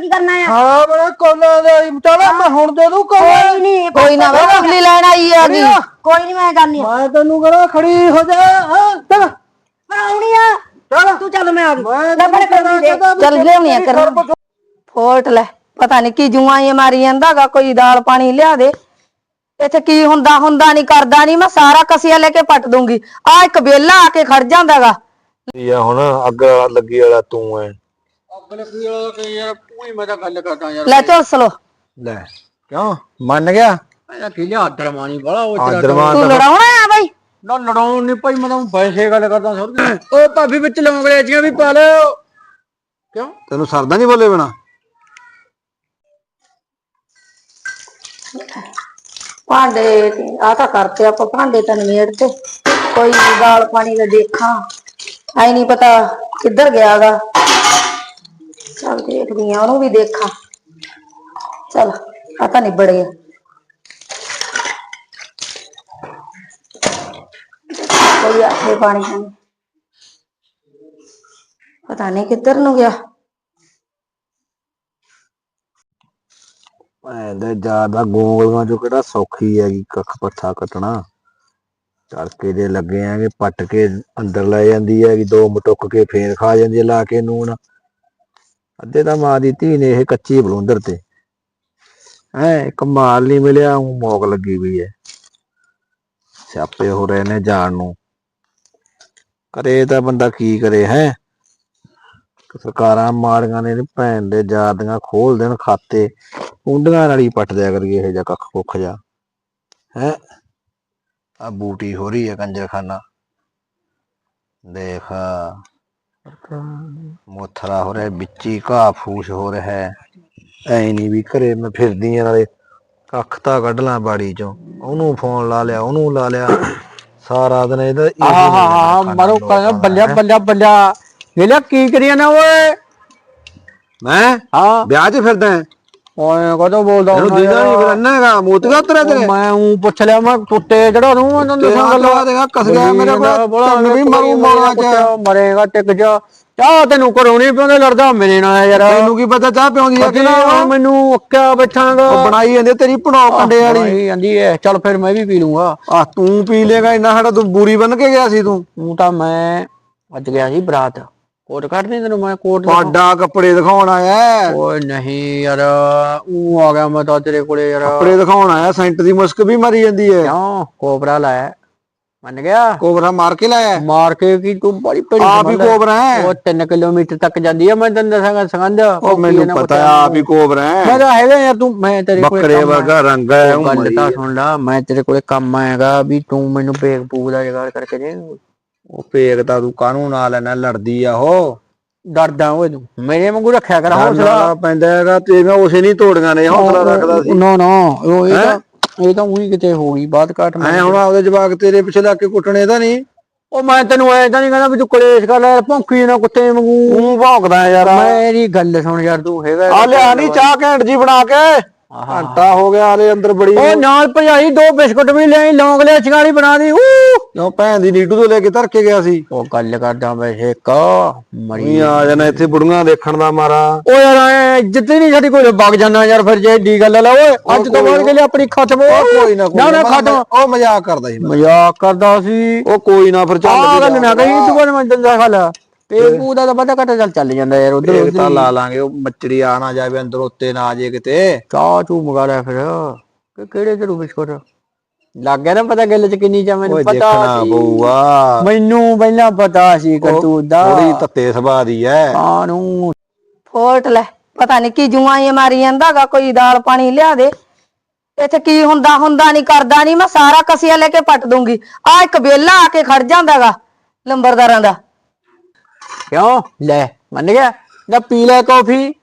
ਕੀ ਕਰਨਾ ਆ? ਹਾਂ ਬੜਾ ਕੋਲਾ ਦਾ ਹੀ। ਚੱਲ ਮੈਂ ਹੁਣ ਦੇ ਦੂੰ ਕੋਲਾ। ਕੋਈ ਨਹੀਂ ਕੋਈ ਨਾ ਵੇ ਅਗਲੀ ਲੈਣ ਆਈ ਆ ਗਈ ਕੋਈ ਨਹੀਂ ਮੈਂ ਜਾਣੀ ਮੈਂ ਤੈਨੂੰ ਕਰਾਂ ਖੜੀ ਹੋ ਜਾ ਹਾਂ ਚੱਲ। ਮੈਂ ਆਉਣੀ ਆ। ਚੱਲ। ਤੂੰ ਚੱਲ ਮੈਂ ਆ ਗਈ। ਮੈਂ ਲੈ ਬੜੇ ਚੱਲ ਲਿਆਉਣੀ ਆ ਕਰ ਫੋਲਟ ਲੈ ਪਤਾ ਨਹੀਂ ਕੀ ਜੂਆਂ ਇਹ ਮਾਰੀ ਜਾਂਦਾਗਾ ਕੋਈ ਦਾਲ ਪਾਣੀ ਲਿਆ ਦੇ। ਇੱਥੇ ਕੀ ਹੁੰਦਾ ਹੁੰਦਾ ਨਹੀਂ ਕਰਦਾ ਨਹੀਂ ਮੈਂ ਸਾਰਾ ਕਸੀਆ ਲੈ ਕੇ ਪੱਟ ਦੂੰਗੀ। ਆ ਇੱਕ ਬੇਲਾ ਆ ਕੇ ਖੜ ਜਾਂਦਾਗਾ ਇਹ ਹੁਣ? ਅੱਗ ਲੱਗੀ ਵਾਲਾ ਤੂੰ ਐ। ਅੱਗ ਲੱਗੀ ਵਾਲਾ ਕਿ ਯਾਰ ਤੂੰ ਹੀ ਮੈਂ ਤਾਂ ਗੱਲ ਕਰਦਾ ਯਾਰ ਲੈ ਝੁਲਸ ਲੋ ਲੈ ਕਿਉਂ? ਮੰਨ ਗਿਆ? ਮੈਂ ਕੀ ਲਿਆ ਦਰਮਾਨੀ ਬੜਾ ਉਹ ਤੇਰਾ ਤੂੰ ਲੜਾਉਣਾ ਆ ਬਾਈ। ਨਾ ਲੜਾਉਣ ਨਹੀਂ ਭਾਈ ਮੈਂ ਤਾਂ ਵੈਸੇ ਗੱਲ ਕਰਦਾ ਸੁਣ ਓ ਭਾਬੀ ਵਿੱਚ ਲੌਂਗੜੇਚੀਆਂ ਵੀ ਪਾ ਲਿਓ। ਕਿਉਂ? ਤੈਨੂੰ ਸਰਦਾ ਨਹੀਂ ਬੋਲੇ ਬਣਾ ਭਾਂਡੇ ਆ ਤਾਂ ਕਰਤੇ ਆਪਾਂ ਭਾਂਡੇ ਤਾਂ ਨਿਮੇੜ ਤੇ। ਕੋਈ ਦਾਲ ਪਾਣੀ ਦਾ ਦੇਖਾਂ। ਆਈ ਨਹੀਂ ਪਤਾ ਕਿੱਧਰ ਗਿਆਗਾ ਚਲ ਦੇਖਦੀ ਆ, ਉਹਨੂੰ ਵੀ ਦੇਖਾਂ। ਚਲ, ਆ ਤਾਂ ਨਿਬੜ ਗਿਆ ਕੋਈ ਆਖੇ ਪਾਣੀ ਹੈ ਪਤਾ ਨਹੀਂ ਕਿੱਧਰ ਨੂੰ ਗਿਆ। ਐ ਜ਼ਿਆਦਾ ਗੋਂਗਲਾਂ ਚੋਂ ਕਿਹੜਾ ਸੌਖੀ ਹੈਗੀ ਕੱਖ ਪੱਥਾ ਕੱਟਣਾ। ਤੜਕੇ ਦੇ ਲੱਗੇ ਆਂਗੇ ਪੱਟ ਕੇ ਅੰਦਰ ਲੈ ਜਾਂਦੀ ਹੈਗੀ ਦੋ ਮਟੁੱਕ ਕੇ ਫੇਰ ਖਾ ਜਾਂਦੀ ਹੈ ਲਾ ਕੇ ਨੂਣ। ਅੱਧੇ ਤਾਂ ਮਾਂ ਦੀ ਧੀ ਨੇ ਇਹ ਕੱਚੀ ਬਲੁੰਦਰ ਤੇ। ਐ ਇੱਕ ਮਾਲ ਨਹੀਂ ਮਿਲਿਆ, ਉਹ ਮੌਕ ਲੱਗੀ ਵੀ ਹੈ। ਸਿਆਪੇ ਹੋ ਰਹੇ ਨੇ ਜਾਣ ਨੂੰ। ਕਰੇ ਤਾਂ ਬੰਦਾ ਕੀ ਕਰੇ, ਹੈ? ਸਰਕਾਰਾਂ ਮਾਰੀਆਂ ਨੇ ਭੈਣ ਦੇ ਜਾਦੀਆਂ ਖੋਲ ਦੇਣ ਖਾਤੇ। ਕੁੰਡੀਆਂ ਨਾਲ ਹੀ ਪੱਟ ਦਿਆ ਕਰੀਏ ਇਹ ਜਿਹਾ ਕੱਖ ਕੁੱਖ ਜਾ ਹੈ? ਆ ਬੂਟੀ ਹੋ ਰਹੀ ਹੈ ਕੰਜਰਖਾਨਾ। ਦੇਖ। ਮੋਥਰਾ ਹੋ ਰਿਹਾ ਵਿੱਚ ਹੀ ਘਾਹ ਫੂਸ ਹੋ ਰਿਹਾ ਹੈ। ਐ ਨਹੀਂ ਵੀ ਘਰੇ ਮੈਂ ਫਿਰਦੀ ਆ ਨਾਲੇ ਕੱਖ ਤਾਂ ਕੱਢ ਲਾਂ ਬਾੜੀ ਚੋਂ। ਉਹਨੂੰ ਫੋਨ ਲਾ ਲਿਆ ਉਹਨੂੰ ਲਾ ਲਿਆ। ਸਾਰਾ ਦਿਨ ਇਹਦਾ ਇਹੀ ਆਹ ਹਾਂ ਮਰੋ ਲੋਕਾਂ ਦਾ, ਬੱਲਿਆ। ਬੱਲਿਆ ਬੱਲਿਆ। ਵੇਲਾ ਕੀ ਕਰੀਏ ਨਾ ਓਏ? ਮੈਂ? ਹਾਂ। ਵਿਆਹ 'ਚ ਫਿਰਦਾ। ਓਏ ਕਦੋਂ ਬੋਲਦਾ ਹੁੰਦਾ ਦੀਦਾ ਨਹੀਂ? ਫਿਰ ਅੰਨਾ ਹੈਗਾ ਮੋਤਗਾ ਤੇਰਾ ਤੇਰੇ ਮੈਂ ਉਹ ਪੁੱਛ ਲਿਆ ਮੈਂ ਟੁੱਟੇ ਜਿਹੜਾ ਨੂੰ ਮੈਂ ਤੈਨੂੰ ਦੱਸਾਂ ਗੱਲ। ਦੇਖਾ ਕਸ ਗਿਆ ਮੇਰੇ ਕੋਲ ਤੈਨੂੰ ਵੀ ਮਰੂ ਮਾਰਨਾ ਚਾਹ ਮਰੇਗਾ ਟਿਕ ਜਾ। ਚਾਹ ਤੈਨੂੰ ਕਰਾਉਣੀ ਪਿਉਂਦੇ ਲੜਦਾ ਮੇਰੇ ਨਾਲ ਯਾਰ। ਤੈਨੂੰ ਕੀ ਪਤਾ ਚਾਹ ਪਿਉਂਦੀ ਆ ਕਿ ਮੈਨੂੰ ਅੱਕਿਆ ਬੈਠਾਂਗਾ। ਬਣਾਈ ਜਾਂਦੇ ਤੇਰੀ ਭਣੋ ਕੰਡੇ ਵਾਲੀ। ਬਣਾਈ ਜਾਂਦੀ ਐ। ਚੱਲ ਫਿਰ ਮੈਂ ਵੀ ਪੀ ਲੂੰਗਾ। ਆ ਤੂੰ ਪੀ ਲੇਗਾ ਇੰਨਾ ਸਾਡਾ ਤੂੰ ਬੂਰੀ ਬਨ ਕੇ ਗਿਆ ਸੀ ਤੂੰ। ਤੂੰ ਤਾਂ ਮੈਂ ਅੱਜ ਗਿਆ ਸੀ ਬਰਾਤ। ਕੋਟ ਕੱਢਣੀ ਤੈਨੂੰ ਮੈਂ ਕੋਟ। ਪਾਡਾ ਕੱਪੜੇ ਦਿਖਾਉਣ ਆਇਆ ਹੈ। ਓਏ ਨਹੀਂ ਯਾਰ ਉਹ ਆ ਗਿਆ ਮੈਂ ਤਾਂ ਤੇਰੇ ਕੋਲੇ ਯਾਰ। ਕੱਪੜੇ ਦਿਖਾਉਣ ਆਇਆ ਸੈਂਟ ਦੀ ਮੁਸਕ ਵੀ ਮਰੀ ਜਾਂਦੀ ਹੈ। ਕਿਉਂ? ਕੋਬਰਾ ਲਾਇਆ। ਮੰਨ ਗਿਆ? ਕੋਬਰਾ ਮਾਰ ਕੇ ਲਾਇਆ ਹੈ। ਮਾਰ ਕੇ ਕੀ ਤੂੰ ਬੜੀ ਭੜੀ ਆਪ ਹੀ। ਕੋਬਰਾ ਹੈ। ਉਹ 3 ਕਿਲੋਮੀਟਰ ਤੱਕ ਜਾਂਦੀ ਆ ਮੈਂ ਤੈਨੂੰ ਦੱਸਾਂਗਾ ਸੰਗੰਧ ਉਹ ਮੈਨੂੰ ਪਤਾ ਹੈ, ਆਪ ਹੀ ਕੋਬਰਾ ਹੈ। ਮੈਂ ਤਾਂ ਹੈਗਾ ਯਾਰ ਤੂੰ ਮੈਂ ਤੇਰੇ ਕੋਲੇ ਬੱਕਰੇ ਕੰਮ ਆ- ਵਰਗਾ ਰੰਗ ਹੈ ਉਹ ਗੱਲ ਤਾਂ। ਸੁਣ ਲਾ ਮੈਂ ਤੇਰੇ ਕੋਲੇ ਕੰਮ ਆਏਗਾ ਵੀ ਤੂੰ ਮੈਨੂੰ ਪੂਕ ਦਾ ਜਗਾੜ ਕਰਕੇ ਦੇ। ਉਹ ਪੇਕ ਤਾਂ ਤੂੰ ਕਾਹਨੂੰ ਨਾਲ ਲੈਣਾ ਲੜਦੀ ਆ ਉਹ। ਡਰਦਾ ਓਏ ਤੂੰ ਮੇਰੇ ਵਾਂਗੂ ਰੱਖਿਆ ਕਰ ਹੌਸਲਾ। ਪੈਂਦਾ ਹੈਗਾ ਤੇ ਮੈਂ ਉਸੇ ਨਹੀਂ ਤੋੜੀਆਂ ਨੇ ਹੌਸਲਾ ਰੱਖਦਾ ਸੀ। ਨਾ ਨਾ ਉਹ ਇਹ ਤਾਂ ਇਹ ਤਾਂ ਉਹੀ ਕਿਤੇ ਹੋ ਗਈ ਬਾਤ ਘਾਟ ਮੈਂ ਹੁਣ ਆਪਦੇ ਜਵਾਕ ਤੇਰੇ ਪਿੱਛੇ ਲੱਗ ਕੇ ਕੁੱਟਣੇ ਤਾਂ ਨਹੀਂ। ਉਹ ਮੈਂ ਤੈਨੂੰ ਐ ਤਾਂ ਨਹੀਂ ਕਹਿੰਦਾ ਵੀ ਤੂੰ ਕਲੇਸ਼ ਕਰ ਲੈ ਭੌਂਕੀ ਨਾ ਕੁੱਤੇ ਵਾਂਗੂ। ਤੂੰ ਭੌਂਕਦਾ ਯਾਰ। ਮੇਰੀ ਗੱਲ ਸੁਣ ਯਾਰ ਤੂੰ ਹੈਗਾ ਆ ਲਿਆ ਨਹੀਂ ਚਾਹ ਘੈਂਟ ਜੀ ਬਣਾ ਕੇ। ਘੰਟਾ ਹੋ ਗਿਆ ਆਲੇ ਅੰਦਰ ਬੜੀ ਉਹ ਨਾਲ ਭਜਾਈ ਦੋ ਬਿਸਕੁਟ ਵੀ ਲਿਆਈ ਲੌਂਗ ਲਿਆ ਚਿੰਗਾਰੀ ਬਣਾ ਦੀ ਊ ਕਿਉਂ ਭੈਣ ਦੀ ਨੀਟੂ ਤੋਂ ਲੈ ਕੇ ਧਰ ਕੇ ਗਿਆ ਸੀ? ਉਹ ਗੱਲ ਕਰਦਾ ਵੈਸੇ ਕ ਮਰੀ ਆ ਜਾਣਾ ਇੱਥੇ ਬੁੜੀਆਂ ਦੇਖਣ ਦਾ ਮਾਰਾ। ਓ ਯਾਰ ਇੱਜ਼ਤ ਹੀ ਨਹੀਂ ਸਾਡੀ ਕੋਈ ਵਗ ਜਾਂਦਾ ਯਾਰ ਫਿਰ ਜੇ ਏਡੀ ਗੱਲ ਲੈ ਓਏ ਅੱਜ ਤੋਂ ਬਾਅਦ ਕੇ ਲਈ ਆਪਣੀ ਖਤਮ ਓ ਕੋਈ ਨਾ ਨਾ ਨਾ ਮੈਂ- ਖਤਮ ਉਹ ਮਜ਼ਾਕ ਕਰਦਾ ਸੀ ਮੈਂ। ਮਜ਼ਾਕ ਕਰਦਾ ਸੀ। ਉਹ ਕੋਈ ਨਾ ਫਿਰ ਚੱਲ ਆ ਗੱਲ ਨਾ ਕਹੀ ਤੂੰ ਕੋਲ ਮੈਂ ਦੰਦਾ ਖਾ ਤੇ ਪੂਦਾ ਤਾਂ ਪਤਾ ਘਟਾ ਚੱਲ ਚੱਲ ਜਾਂਦਾ ਯਾਰ ਉਧਰ ਇੱਕ ਤਾਂ ਲਾ ਲਾਂਗੇ ਉਹ ਮੱਚੜੀ ਆ ਨਾ ਜਾਵੇ ਅੰਦਰ ਉੱਤੇ ਨਾ ਆ ਜੇ ਕਿਤੇ। ਚਾਹ ਚੂ ਮੰਗਾ ਲਿਆ ਫਿਰ। ਕਿ ਕਿਹੜੇ ਤੇ ਬਿਸਕੁਟ? ਲੱਗ ਗਿਆ ਨਾ ਪਤਾ ਗੱਲ ਚ ਕਿੰਨੀ ਚਾ ਮੈਨੂੰ ਪਤਾ ਸੀ। ਪਊਗਾ। ਮੈਨੂੰ ਪਹਿਲਾਂ ਪਤਾ ਸੀ ਕਰਤੂਤ ਦਾ। ਥੋੜੀ ਤੱਤੇ ਸੁਭਾਅ ਦੀ ਐ। ਕਾਨੂੰ ਫੋਲਟ ਲੈ ਪਤਾ ਨਹੀਂ ਕੀ ਜੂਆਂ ਇਹ ਮਾਰੀ ਜਾਂਦਾਗਾ ਕੋਈ ਦਾਲ ਪਾਣੀ ਲਿਆ ਦੇ। ਇੱਥੇ ਕੀ ਹੁੰਦਾ ਹੁੰਦਾ ਨਹੀਂ ਕਰਦਾ ਨਹੀਂ ਮੈਂ ਸਾਰਾ ਕਸੀਆ ਲੈ ਕੇ ਪੱਟ ਦੂੰਗੀ। ਆ ਇੱਕ ਬੇਲਾ ਆ ਕੇ ਖੜ ਜਾਂਦਾਗਾ ਲੰਬਰਦਾਰਾਂ ਦਾ। ਕਿਉਂ? ਲੈ ਮੰਨ ਗਿਆ? ਜਾਂ ਪੀ ਲੈ ਕਾਫੀ?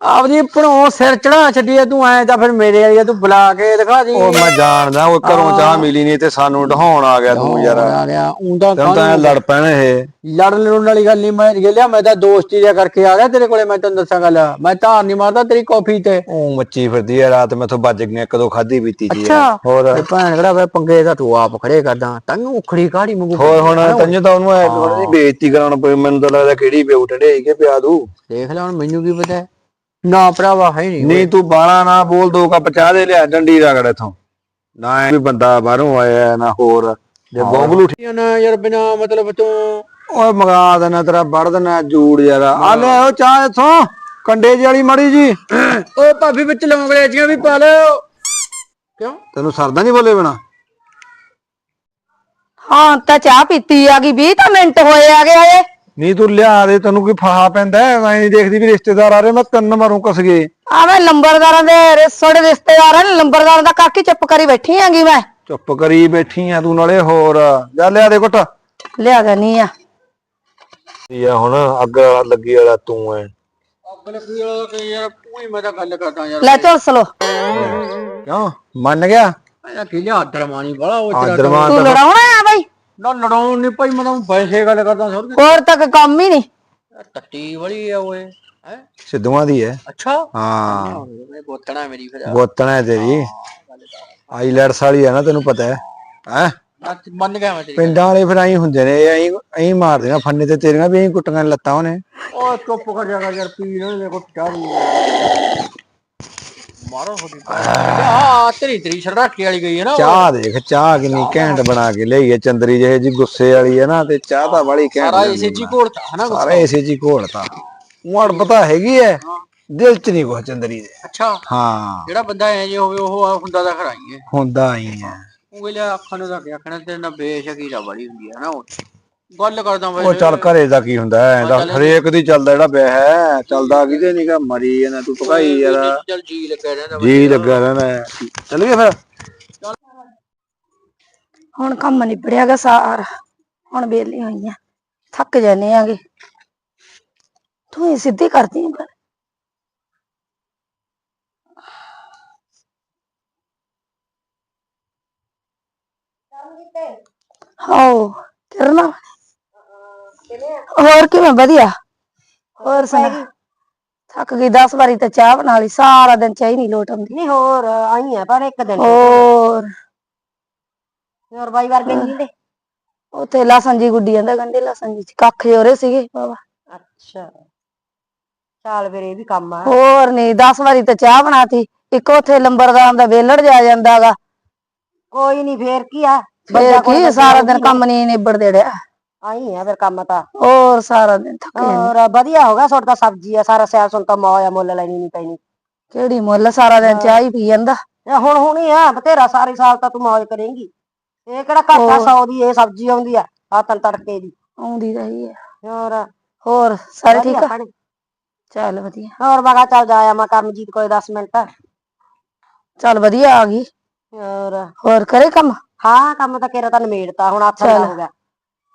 ਆਪਦੀ ਭਣੋ ਸਿਰ ਚੜਾ ਛੱਡੀਏ ਤੂੰ ਐ ਤਾਂ ਫਿਰ ਮੇਰੇ ਵਾਲੀ ਆ, ਤੂੰ ਬੁਲਾ ਕੇ ਦਿਖਾ ਦੀ। ਉਹ ਮੈਂ ਜਾਣਦਾ ਉਹ ਘਰੋਂ ਚਾਹ ਮਿਲੀ ਨਹੀਂ ਤੇ ਸਾਨੂੰ ਢਹਾਉਣ ਆ ਗਿਆ ਤੂੰ ਯਾਰ। ਆ ਗਿਆ ਉਂਦਾ ਤੈਨੂੰ ਤਾਂ ਐਂ ਲੜ ਪੈਣਾ ਇਹ। ਲੜ ਲੜਨ ਵਾਲੀ ਗੱਲ ਨਹੀਂ ਮੈਂ ਗਿਆ ਮੈਂ ਤਾਂ ਦੋਸਤੀ ਜਿਹਾ ਕਰਕੇ ਆ ਗਿਆ ਤੇਰੇ ਕੋਲੇ ਮੈਂ ਤੈਨੂੰ ਦੱਸਾਂ ਗੱਲ। ਮੈਂ ਧਾਰ ਨਹੀਂ ਮਾਰਦਾ ਤੇਰੀ ਕਾਫੀ ਤੇ। ਉਹ ਮੱਚੀ ਫਿਰਦੀ ਐ ਰਾਤ ਮੈਥੋਂ ਵੱਜ ਗਈਆਂ ਕਦੋਂ ਖਾਦੀ ਪੀਤੀ ਜੀ ਅੱਛਾ। ਹੋਰ? ਤੇ ਭੈਣ ਕਿਹੜਾ ਵੇ ਪੰਗੇ ਦਾ ਤੂੰ ਆਪ ਖੜੇ ਕਰਦਾ ਤੈਨੂੰ ਉਖੜੀ ਕਾੜੀ ਮੰਗੂ? ਹੋਰ ਹੁਣ ਤੈਨੂੰ ਤਾਂ ਉਹਨੂੰ ਐ ਥੋੜੀ ਜਿਹੀ ਬੇਇੱਜ਼ਤੀ ਕਰਾਉਣ ਪਈ ਮੈਨੂੰ ਤਾਂ ਲੱਗਦਾ ਕਿਹੜੀ ਟੰਡੇ ਕੇ ਪਿਆ ਦੂ। ਦੇਖ ਲੈ ਹੁਣ ਮੈਨੂੰ ਕੀ ਪਤਾ। ਨਾ ਭਰਾਵਾ ਹੈ ਨਹੀਂ ਨਹੀਂ ਤੂੰ ਬਾਲਾ ਨਾ ਬੋਲ ਦੋ ਕੱਪ ਚਾਹ ਦੇ ਲਿਆ ਡੰਡੀ ਰਗੜ ਇਥੋਂ। ਨਾ ਇਹ ਵੀ ਬੰਦਾ ਬਾਹਰੋਂ ਆਇਆ ਹੈ, ਨਾ ਹੋਰ। ਜੇ ਬੋਂਗਲੂ ਠੀਕ ਨਾ ਯਾਰ ਬਿਨਾ ਮਤਲਬ ਤੋਂ। ਓਏ ਮਗਾ ਦੇਣਾ ਤੇਰਾ ਵੜ ਦੇਣਾ ਜੂੜ ਯਾਰ। ਆ ਲੈ ਉਹ ਚਾਹ ਇਥੋਂ ਕੰਡੇ ਜਿਹੀ ਵਾਲੀ ਮਾੜੀ ਜੀ ਉਹ ਭਾਬੀ ਵਿੱਚ ਲੌਂਗਲੇ ਜੀਆਂ ਵੀ ਪਾ ਲਿਓ। ਕਿਉਂ? ਤੈਨੂੰ ਸਰਦਾ ਨਹੀਂ ਬੋਲੇ ਬਣਾ ਹਾਂ ਤਾਂ ਚਾਹ ਪੀਤੀ ਆ ਗਈ 20 ਤਾਂ ਮਿੰਟ ਹੋਏ ਆ ਗਏ ਆਏ। ਨਹੀਂ ਤੂੰ ਲਿਆ ਦੇ ਤੈਨੂੰ ਕੋਈ ਫਾਹਾ ਪੈਂਦਾ ਐ ਮੈਂ ਨਹੀਂ ਦੇਖਦੀ ਵੀ ਰਿਸ਼ਤੇਦਾਰ ਆ ਰਹੇ ਮੈਂ ਤਿੰਨ ਮਾਰੂ ਕਸ ਗਏ। ਆਵੇਂ ਲੰਬਰਦਾਰਾਂ ਦੇ ਰਿਸੋੜੇ ਰਿਸ਼ਤੇਦਾਰਾਂ ਨੇ ਲੰਬਰਦਾਰਾਂ ਦਾ ਕਾਕੀ ਚੁੱਪ ਕਰੀ ਬੈਠੀ ਆਂਗੀ ਮੈਂ। ਚੁੱਪ ਕਰੀ ਬੈਠੀ ਆ ਤੂੰ ਨਾਲੇ ਹੋਰ। ਜਾ ਲਿਆ ਦੇ ਘੁੱਟ। ਲਿਆ ਦੇਣੀ ਆ। ਇਹ ਆ ਹੁਣ? ਅੱਗ ਲੱਗੀ ਵਾਲਾ ਤੂੰ ਐ। ਕੋਈ ਵਾਲਾ ਕਿ ਯਾਰ ਤੂੰ ਹੀ ਮੈਂ ਤਾਂ ਗੱਲ ਕਰਦਾ ਯਾਰ। ਲੈ ਝੁਲਸ ਲੋ ਕਿਉਂ? ਮੰਨ ਗਿਆ? ਇਹ ਕੀ ਲਿਆ ਦਰਮਾਨੀ ਬੜਾ ਉਹ ਤੇਰਾ ਆਦਰਮਾਨ ਤੂੰ ਲੜਾਉਣਾ ਆ ਬਈ? ਨਾ ਲੜਾਉਣ ਨਹੀਂ ਭਾਈ ਮੈਂ ਤਾਂ ਵੈਸੇ ਗੱਲ ਕਰਦਾ ਸਰ ਹੋਰ ਤੱਕ ਕੰਮ ਹੀ ਨਹੀਂ। ਟੱਟੀ ਵਾਲੀ ਆ ਓਏ ਹੈ? ਸਿੱਧੂਆਂ ਦੀ ਐ ਅੱਛਾ? ਹਾਂ। ਇਹ ਬੋਤਣਾ ਮੇਰੀ ਫਿਰ। ਗੋਤਣਾ ਹੈ ਤੇਰੀ। ਆਈਲੈਟਸ ਵਾਲੀ ਆ ਨਾ ਤੈਨੂੰ ਪਤਾ ਹੈ। ਹੈ? ਮੰਨ ਗਿਆ ਮੈਂ ਤੇਰੀ ਪਿੰਡਾਂ ਵਾਲੇ ਫਿਰ ਐਂ ਹੁੰਦੇ ਨੇ ਐਂ ਐਂ ਮਾਰ ਦੇਣਾ ਫੰਨੇ ਤੇ ਤੇਰੀਆਂ ਵੀ ਐਂ ਕੁੱਟੀਆਂ ਲੱਤਾਂ ਉਹਨੇ। ਉਹ ਚੁੱਪ ਕਰ ਜਾਗਾ ਯਾਰ ਪੀ ਨਾ ਦੇਖੋ ਚਾਹ ਮਾਰੋ ਹੋਦੀ ਆ ਤੇਰੀ ਤੇਰੀ ਛੜਾਕੀ ਵਾਲੀ ਗਈ ਹੈ ਨਾ। ਚਾਹ ਦੇਖ ਚਾਹ ਕਿੰਨੀ ਘੈਂਟ ਬਣਾ ਕੇ ਲਈ ਹੈ ਚੰਦਰੀ ਜਿਹੇ ਜੀ ਗੁੱਸੇ ਵਾਲੀ ਹੈ ਨਾ ਤੇ ਚਾਹ ਤਾਂ ਬੜੀ ਘੈਂਟ ਸਾਰਾ ਇਸੇ ਜੀ ਘੋਲਤਾ ਹਨਾ ਕੁਛ? ਸਾਰਾ ਇਸੇ ਜੀ ਘੋਲਤਾ। ਉਹ ਪਤਾ ਹੈਗੀ ਐ ਦਿਲ ਚ ਨਹੀਂ ਕੁਛ ਚੰਦਰੀ ਦੇ। ਅੱਛਾ। ਹਾਂ। ਜਿਹੜਾ ਬੰਦਾ ਐ ਜੇ ਹੋਵੇ ਉਹ ਹੁੰਦਾ ਤਾਂ ਖਰਾਈ ਹੈ ਹੁੰਦਾ ਹੀ ਐ ਉਹ ਵੇਲੇ ਅੱਖਾਂ ਨੂੰ ਕੀ ਆਖਣਾ ਤੇ ਨਾ ਬੇਸ਼ੱਕੀ ਦਾ ਬੜੀ ਹੁੰਦੀ ਹੈ ਨਾ ਉਹ। ਗੱਲ ਕਰਦਾ ਉਹ ਵੈਸੇ ਚੱਲ ਘਰੇ ਦਾ ਕੀ ਹੁੰਦਾ ਹੈ ਦਾ ਹਰੇਕ ਦੀ ਚੱਲਦਾ ਜਿਹੜਾ ਵਿਆਹ ਹੈ ਚੱਲਦਾ ਕਿਤੇ ਨਹੀਂਗਾ ਮਰੀ ਜਾਂਦਾ ਤੂੰ ਭਗਾਈ ਯਾਰ ਚੱਲ ਜੀ ਲੱਗਿਆ ਰਹਿੰਦਾ ਜੀ ਲੱਗਾ ਰਹਿਣਾ ਹੈ। ਚੱਲ ਗਏ ਫਿਰ। ਹੁਣ ਕੰਮ ਨਿਬੜਿਆਗਾ ਸਾਰਾ ਹੁਣ ਵਿਹਲੀ ਹੋਈ ਆ ਥੱਕ ਜਾਨੇ ਆਗੇ। ਤੂੰ ਹੀ ਸਿੱਧੀ ਕਰਦੀ ਆਂ ਪਰ ਹੋ ਕਰਨਾ ਹੋਰ ਕਿਵੇਂ? ਵਧੀਆ। ਹੋਰ ਸੁਣਾ। ਥੱਕ ਗਈ। 10 ਵਾਰੀ ਤਾਂ ਚਾਹ ਬਣਾ ਲਈ। ਸਾਰਾ ਦਿਨ ਚਾਹ ਹੀ ਨਹੀਂ ਲੋਟ ਆਉਂਦੀ। ਨਹੀਂ ਹੋਰ ਆਈ ਆ ਪਰ ਇੱਕ ਦਿਨ ਹੋਰ। ਹੋਰ ਬਾਈ ਵਰਗੇ ਨਹੀਂ ਦੇ ਉਥੇ ਲਸਣ ਜੀ ਗੁੱਡੀ ਜਾਂਦਾ। ਗੰਡੇ ਲਸਣ ਜੀ ਚ ਕੱਖ ਜੋਰੇ ਸੀਗੇ ਬਾਬਾ। ਅੱਛਾ। ਚੱਲ ਇਹ ਵੀ ਕੰਮ ਆ। ਹੋਰ ਨਹੀਂ। 10 ਵਾਰੀ ਤਾਂ ਚਾਹ ਬਣਾਤੀ। ਇੱਕ ਉਥੇ ਲੰਬਰਦਾਰ ਦਾ ਵੇਲੜ ਜਾ ਜਾਂਦਾਗਾ ਕੋਈ ਨਹੀਂ ਫੇਰ ਕੀ ਆ? ਫੇਰ ਕੀ ਸਾਰਾ ਦਿਨ ਕੰਮ ਨਹੀਂ ਨਿਬੜ ਦੇੜਿਆ ਆਈ ਆ ਫਿਰ ਕੰਮ ਤਾਂ। ਹੋਰ ਸਾਰਾ ਦਿਨ ਥੱਕ ਹੋਰ ਵਧੀਆ ਹੋ ਗਿਆ ਤੁਹਾਡਾ ਸਬਜ਼ੀ ਆ ਸਾਰਾ ਸਿਆਲ ਸੁਣ ਤਾਂ ਮੌਆ ਮੁੱਲ ਲੈਣੀ ਨਹੀਂ ਪੈਣੀ। ਕਿਹੜੀ ਮੁੱਲ ਸਾਰਾ ਦਿਨ ਚਾਹ ਹੀ ਪੀ ਜਾਂਦਾ। ਹੁਣ ਹੁਣ ਆ ਬਤੇਰਾ ਸਾਰੇ ਸਾਲ ਤਾਂ ਤੂੰ ਮੌਜ ਕਰੇਂਗੀ। ਇਹ ਕਿਹੜਾ ਘਾਟਾ ਹੋਰ। 100 ਦੀ ਇਹ ਸਬਜ਼ੀ ਆਉਂਦੀ ਆ ਆ ਤਲ ਤੜਕੇ ਦੀ। ਆਉਂਦੀ ਰਹੀ ਹੈ ਹੋਰ। ਹੋਰ ਸਾਰੇ ਠੀਕ ਆ। ਚੱਲ ਵਧੀਆ। ਹੋਰ ਕਿਹਾ ਚੱਲ ਜਾਇਆ ਮੈਂ ਕਰਮਜੀਤ ਕੋਲੇ 10 ਮਿੰਟ। ਚੱਲ ਵਧੀਆ ਆ ਗਈ। ਹੋਰ। ਹੋਰ ਕਰੇ ਕੰਮ? ਹਾਂ ਕੰਮ ਤਾਂ ਕਿਹੜਾ ਤਾਂ ਨਿਮੇੜਤਾ ਹੁਣ। ਦਾ ਹੋ ਗਿਆ।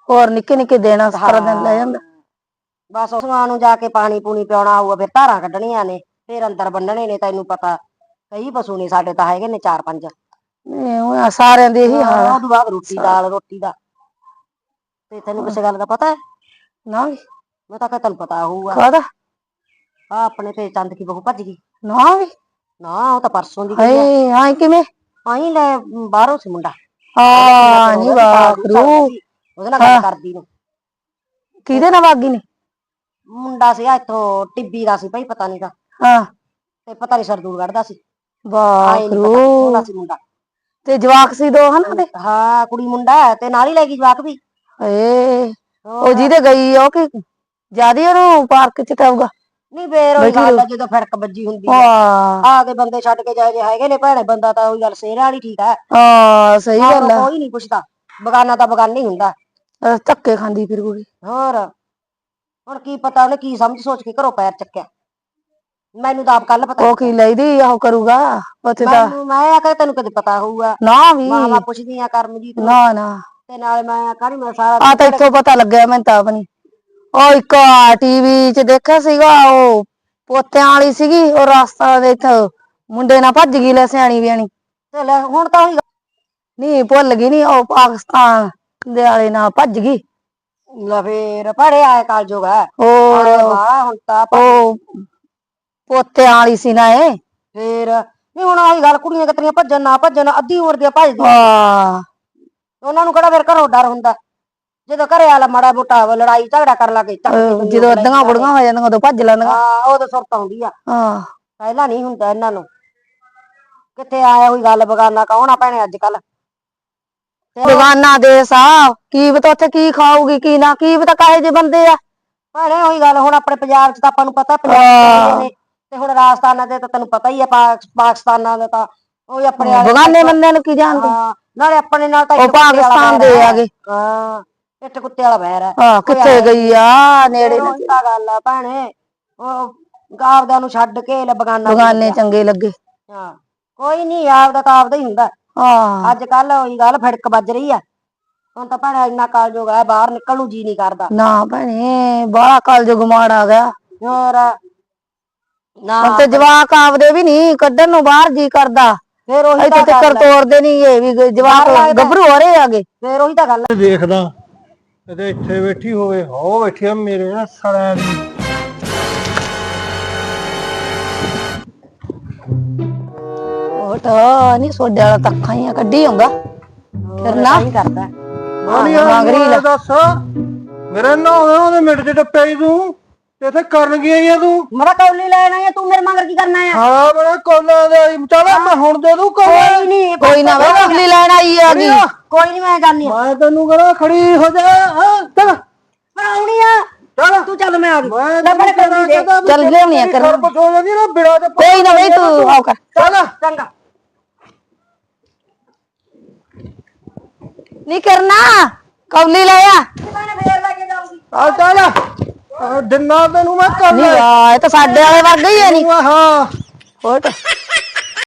ਹੋਰ ਨਿੱਕੇ ਨਿੱਕੇ ਦੇਣਾ ਸਾਰਾ ਦਿਨ ਲੈ ਜਾਂਦਾ। ਬਸ ਉਸਮਾਂ ਨੂੰ ਜਾ ਕੇ ਪਾਣੀ ਪੂਣੀ ਪਿਆਉਣਾ ਹੋਊਗਾ ਫਿਰ ਧਾਰਾਂ ਕੱਢਣੀਆਂ ਨੇ ਫਿਰ ਅੰਦਰ ਬੰਨਣੇ ਨੇ ਤੈਨੂੰ ਪਤਾ। ਕਈ ਪਸ਼ੂ ਨੇ ਸਾਡੇ ਤਾਂ ਹੈਗੇ ਨੇ ਚਾਰ ਪੰਜ। ਨਹੀਂ, ਉਹ ਆ ਸਾਰਿਆਂ ਦੇ ਇਹੀ ਹਾਲ ਆ। ਉਹ ਤੋਂ ਬਾਅਦ ਰੋਟੀ ਦਾਲ ਰੋਟੀ ਦਾ। ਤੇ ਤੈਨੂੰ ਕਿਸੇ ਗੱਲ ਦਾ ਪਤਾ ਹੈ? ਨਾ ਵੀ। ਮੈਂ ਤਾਂ ਕਿਹਾ ਤੈਨੂੰ ਪਤਾ ਹੋਊਗਾ। ਕਾਹਦਾ? ਆ ਆਪਣੇ ਤੇ ਚੰਦ ਕੀ ਬਹੂ ਭੱਜ ਗਈ। ਨਾ ਵੀ। ਨਾ ਉਹ ਤਾਂ ਪਰਸੋਂ ਦੀ ਗਈ ਆ। ਹਾਏ ਹਾਂ ਕਿਵੇਂ? ਆਈ ਲੈ ਬਾਹਰੋਂ ਸੀ ਮੁੰਡਾ। ਹਾਂ ਨਹੀਂ ਬਾਖਰੂ ਉਹਦੇ ਨਾਲ ਗੱਲ ਕਰਦੀ ਨੂੰ। ਕਿਹਦੇ ਨਾਲ ਵਾਗੀ ਨੇ? ਮੁੰਡਾ ਸੀ ਇੱਥੋਂ ਟਿੱਬੀ ਦਾ ਸੀ ਭਾਈ ਪਤਾ ਨਹੀਂ ਦਾ ਹਾਂ। ਤੇ ਪਤਾ ਨਹੀਂ ਸਰਦੂਰ ਕੱਢਦਾ ਸੀ। ਪਤਾ ਮੁੰਡਾ। ਤੇ ਜਵਾਕ ਸੀ ਦੋ ਹਨਾ ਦੇ ਹਾਂ ਕੁੜੀ ਮੁੰਡਾ ਹੈ ਤੇ ਨਾਲ ਹੀ ਲੈ ਗਈ ਜਵਾਕ ਵੀ। ਏ ਉਹ ਹੋਰ। ਜਿਹਦੇ ਗਈ ਉਹ ਕਿ ਜਿਆਦੀ ਉਹਨੂੰ ਪਾਰਕ ਚ ਟਾਊਗਾ ਨਹੀਂ ਫੇਰ ਉਹ ਬੈਠੀ ਗੱਲ ਆ ਰਹੋ। ਜਦੋਂ ਫੜਕ ਵੱਜੀ ਹੁੰਦੀ ਆ। ਵਾਹ ਆ ਕੇ ਬੰਦੇ ਛੱਡ ਕੇ ਜਾਏ ਜੇ ਹੈਗੇ ਨੇ ਭੈਣੇ ਬੰਦਾ ਤਾਂ ਉਹੀ ਗੱਲ ਸੇਰ ਵਾਲੀ ਠੀਕ ਹੈ ਹਾਂ ਸਹੀ ਗੱਲ ਆ। ਕੋਈ ਨਹੀਂ ਪੁੱਛਦਾ। ਬਗਾਨਾ ਤਾਂ ਬਗਾਨਾ ਹੀ ਹੁੰਦਾ। ਅਹ ਧੱਕੇ ਖਾਂਦੀ ਫਿਰ ਕੁੜੀ ਹੋਰ ਹੁਣ ਕੀ ਪਤਾ ਉਹਨੇ ਕੀ ਸਮਝ ਸੋਚ ਕੇ ਘਰੋਂ ਪੈਰ ਚੱਕਿਆ। ਮੈਨੂੰ ਤਾਂ ਆਪ ਕੱਲ ਪਤਾ ਉਹ ਕੀ ਲੈਦੀ ਉਹ ਕਰੂਗਾ ਉੱਥੇ ਮੈਨੂੰ ਮੈਂ ਆ ਕੇ ਤੈਨੂੰ ਕਦੇ ਪਤਾ ਹੋਊਗਾ। ਨਾ ਵੀ। ਮਾਂ ਬਾਪ ਪੁੱਛਦੀ ਆ ਕਰਮਜੀਤ ਨੂੰ। ਨਾ ਨਾ। ਤੇ ਨਾਲ ਮੈਂ ਕਹਣੀ ਮੈਂ ਸਾਰਾ ਆ ਤਾਂ ਇੱਥੋਂ ਪਤਾ ਲੱਗਿਆ ਮੈਨੂੰ ਤਾਂ ਆਪਣੀ ਉਹ ਇੱਕ ਟੀਵੀ 'ਚ ਦੇਖਿਆ ਸੀਗਾ ਉਹ ਪੋਤਿਆਂ ਵਾਲੀ ਸੀਗੀ ਉਹ ਰਸਤਾ ਦੇ ਇੱਥੇ ਮੁੰਡੇ ਨਾਲ ਭੱਜ ਗਈ ਲੈ ਸਿਆਣੀ ਬਿਆਣੀ। ਤੇ ਲੈ ਹੁਣ ਤਾਂ ਉਹੀ ਨਹੀਂ ਭੁੱਲ ਗਈ ਨਹੀਂ ਉਹ ਪਾਕਿਸਤਾਨ ਦੇ ਵਾਲੇ ਨਾਲ ਭੱਜ ਗਈ। ਲੈ ਫੇਰ ਪੜੇ ਆਏ ਕਾਲ ਜੋਗਾ ਹੋਰ ਵਾਹ ਹੁਣ ਤਾਂ ਪ- ਉਹ ਪੋਤਿਆਂ ਵਾਲੀ ਸੀ ਨਾ ਇਹ। ਫੇਰ ਨਹੀਂ ਹੁਣ ਆਹੀ ਗੱਲ ਕੁੜੀਆਂ ਕਿਤਰੀਆਂ ਭੱਜਣ ਨਾ ਭੱਜਣ ਅੱਧੀ ਉਮਰ ਦੀਆਂ ਭੱਜਦੀਆਂ ਵਾਹ ਉਹਨਾਂ ਨੂੰ ਕਿਹੜਾ ਫਿਰ ਘਰੋਂ ਡਰ ਹੁੰਦਾ। ਜਦੋਂ ਘਰੇ ਵਾਲਾ ਮਾੜਾ ਮੋਟਾ ਲੜਾਈ ਝਗੜਾ ਕਰਨ ਲੱਗੇ ਚੱਕ ਕੇ ਅਹ ਤੈਨੂੰ ਜਦੋਂ ਅੱਧੀਆਂ ਬੁੜੀਆਂ ਹੋ ਜਾਂਦੀਆਂ ਉਦੋਂ ਭੱਜ ਲੈਂਦੀਆਂ। ਹਾਂ ਉਦੋਂ ਸੁਰਤ ਆਉਂਦੀ ਆ। ਹਾਂ। ਪਹਿਲਾਂ ਨਹੀਂ ਹੁੰਦਾ ਇਹਨਾਂ ਨੂੰ। ਕਿੱਥੇ ਆਇਆ ਹੋਈ ਗੱਲ ਬਗਾਨਾ ਕੌਣ ਆ ਭੈਣੇ ਅੱਜ ਕੱਲ ਦੁਕਾਨਾਂ ਦੇ ਸਾਹ ਕੀ ਪਤਾ ਉੱਥੇ ਕੀ ਖਾਊਗੀ ਕੀ ਨਾ ਕੀ ਪਤਾ ਕਾਹੇ ਜੇ ਬੰਦੇ ਆ? ਭੈਣੇ ਉਹੀ ਗੱਲ ਹੁਣ ਆਪਣੇ ਪੰਜਾਬ 'ਚ ਤਾਂ ਆਪਾਂ ਨੂੰ ਪਤਾ ਪੰਜਾਬ ਨੇ ਤੇ ਹੁਣ ਰਾਜਸਥਾਨਾਂ ਦੇ ਤਾਂ ਤੈਨੂੰ ਪਤਾ ਹੀ ਆ ਪਾਕ- ਪਾਕਿਸਤਾਨਾਂ ਦੇ ਤਾਂ ਉਹ ਹੀ ਆਪਣੇ ਵਾਲੇ ਬਗਾਨੇ ਬੰਦਿਆਂ ਨੂੰ ਕੀ ਜਾਣਦੇ? ਹਾਂ, ਨਾਲੇ ਆਪਣੇ ਨਾਲ ਤਾਂ ਉਹ ਇੱਟ ਕੁੱਤੇ ਵਾਲਾ ਪਾਕਿਸਤਾਨ ਵੈਰ ਦੇ। ਆਗੇ ਹਾਂ ਇੱਟ ਕੁੱਤੇ ਵਾਲਾ ਵੈਰ ਹੈ। ਹਾਂ ਕਿੱਥੇ ਗਈ ਆ? ਨੇੜੇ ਉਹੀ ਤਾਂ ਗੱਲ ਆ ਭੈਣੇ ਉਹ ਆਪਦਿਆਂ ਨੂੰ ਛੱਡ ਕੇ ਲੈ ਬਗਾਨਾ ਬਗਾਨੇ ਚੰਗੇ ਲੱਗੇ। ਹਾਂ ਕੋਈ ਨਹੀਂ ਆਪਦਾ ਤਾਂ ਆਪਦਾ ਹੀ ਹੁੰਦਾ। ਹਾਂ। ਅੱਜ ਕੱਲ ਉਹੀ ਗੱਲ ਫੜਕ ਵੱਜ ਰਹੀ ਆ। ਹੁਣ ਤਾਂ ਭੈਣੇ ਇੰਨਾ ਕਾਲ ਜੋਗ ਹੈ ਬਾਹਰ ਨਿਕਲਣ ਨੂੰ ਜੀ ਨਹੀਂ ਕਰਦਾ। ਨਾ ਭੈਣੇ ਬਾਹਲਾ ਕਾਲ ਜੋ ਗੁਮਾੜ ਆ ਗਿਆ। ਹੋਰ ਨਾ ਹੁਣ ਤੇ ਜਵਾਕ ਆਪਦੇ ਵੀ ਨਹੀਂ ਕੱਢਣ ਨੂੰ ਬਾਹਰ ਜੀ ਕਰਦਾ। ਫੇਰ ਉਹੀ ਇੱਥੇ ਤਾਂ ਤੱਕ ਗੱਲ ਆ। ਤੋੜਦੇ ਨਹੀਂ ਇਹ ਵੀ ਜਵਾਕ। ਗੱਭਰੂ ਹੋ ਰਹੇ ਆਗੇ। ਫੇਰ ਉਹੀ ਤਾਂ ਗੱਲ ਆ। ਦੇਖਦਾ ਕਦੇ ਇੱਥੇ ਬੈਠੀ ਹੋਵੇ ਹੋ ਬੈਠੀ ਆ ਮੇਰੇ ਨਾਲ ਸੜਿਆ ਦੀ ਤਾਂ ਨਹੀਂ ਸੋਡੇ ਵਾਲਾ ਤਾਂ ਅੱਖਾਂ ਹੀ ਆ, ਕੱਢੀ ਹੁੰਦਾ ਫਿਰ ਨਾ। ਨਹੀਂ ਕਰਦਾ। ਮਾਨੀ ਮਗਰੀ ਲਾ। ਦੱਸ। ਮੇਰੇ ਨਾਲ ਉਹਦੇ ਮਿੰਟ ਚ ਟੱਪਿਆ ਈ ਤੂੰ। ਤੇ ਇੱਥੇ ਕਰਨ ਗਿਆ ਈ ਆ ਤੂੰ? ਮੇਰਾ ਕੌਲੀ ਲੈਣਾ ਹੈ ਤੂੰ ਮੇਰੇ ਮਗਰ ਕੀ ਕਰਨਾ ਹੈ ਹਾਂ ਬੜਾ ਕੋਲਾ ਦਾ ਈ। ਚੱਲ ਮੈਂ ਹੁਣ ਦੇ ਦੂੰ ਕੋਲਾ। ਕੋਈ ਨਹੀਂ ਕੋਈ ਨਾ ਵੇ ਅਗਲੀ ਲੈਣ ਆਈ ਆਗੀ ਕੋਈ ਨਹੀਂ ਮੈਂ ਜਾਣੀ ਆ। ਮੈਂ ਤੈਨੂੰ ਕਹਣਾ ਖੜੀ ਹੋ ਜਾ। ਹਾਂ ਚੱਲ। ਮੈਂ ਆਉਣੀ ਆ। ਚੱਲ। ਤੂੰ ਚੱਲ ਮੈਂ ਆ ਗਈ। ਮੈਂ ਲੈ ਮੇਰੇ ਤੈਨੂੰ ਕੌਲੀ ਦੇ ਕਹਿੰਦਾ ਵੀ ਚੱਲ ਲਿਆਉਣੀ ਆ ਤੇਰੀ ਕਰਨ। ਖਰਬਤ ਹੋ ਜਾਂਦੀ ਨਾ ਬਿੜਾ ਤੇ ਕੋਈ ਨਾ ਬਈ ਤੂੰ ਆਓ ਕਰ। ਚੱਲ। ਚੰਗਾ। ਨਹੀਂ ਕਰਨਾ। ਕੌਲੀ ਲੈ ਆ। ਆ ਚੱਲ। ਆ ਦਿਨਾਂ ਤੈਨੂੰ ਮੈਂ ਕਰ ਨਹੀਂ ਆ ਇਹ ਤਾਂ ਸਾਡੇ ਵਾਲੇ ਵਰਗਾ ਹੀ ਹੈ ਨਹੀਂ ਹਾਂ। ਹੋਰ